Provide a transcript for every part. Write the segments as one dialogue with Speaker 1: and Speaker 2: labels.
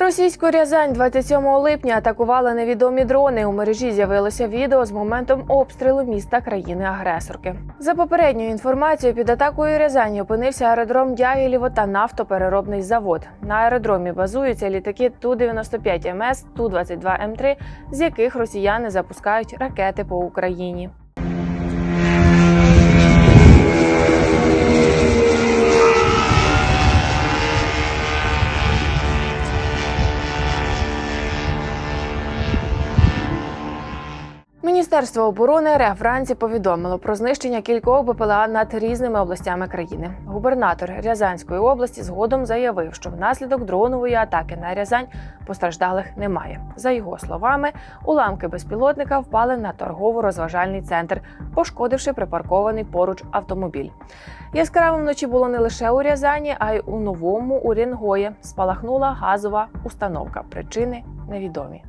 Speaker 1: Російську Рязань 27 липня атакували невідомі дрони. У мережі з'явилося відео з моментом обстрілу міста країни-агресорки. За попередньою інформацією, під атакою Рязані опинився аеродром Дягілєво та нафтопереробний завод. На аеродромі базуються літаки Ту-95 МС, Ту-22 М3, з яких росіяни запускають ракети по Україні. Міністерство оборони РФ вранці повідомило про знищення кількох БПЛА над різними областями країни. Губернатор Рязанської області згодом заявив, що внаслідок дронової атаки на Рязань постраждалих немає. За його словами, уламки безпілотника впали на торгово-розважальний центр, пошкодивши припаркований поруч автомобіль. Яскравим вночі було не лише у Рязані, а й у новому Урінгої. Спалахнула газова установка. Причини невідомі.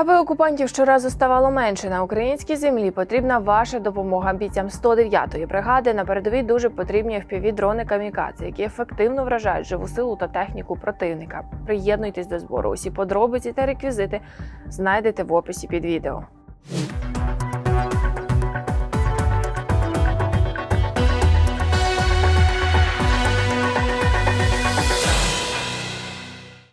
Speaker 1: Аби окупантів щоразу ставало менше на українській землі, потрібна ваша допомога бійцям 109-ї бригади. На передовій дуже потрібні fpv дрони камікадзе, які ефективно вражають живу силу та техніку противника. Приєднуйтесь до збору. Усі подробиці та реквізити знайдете в описі під відео.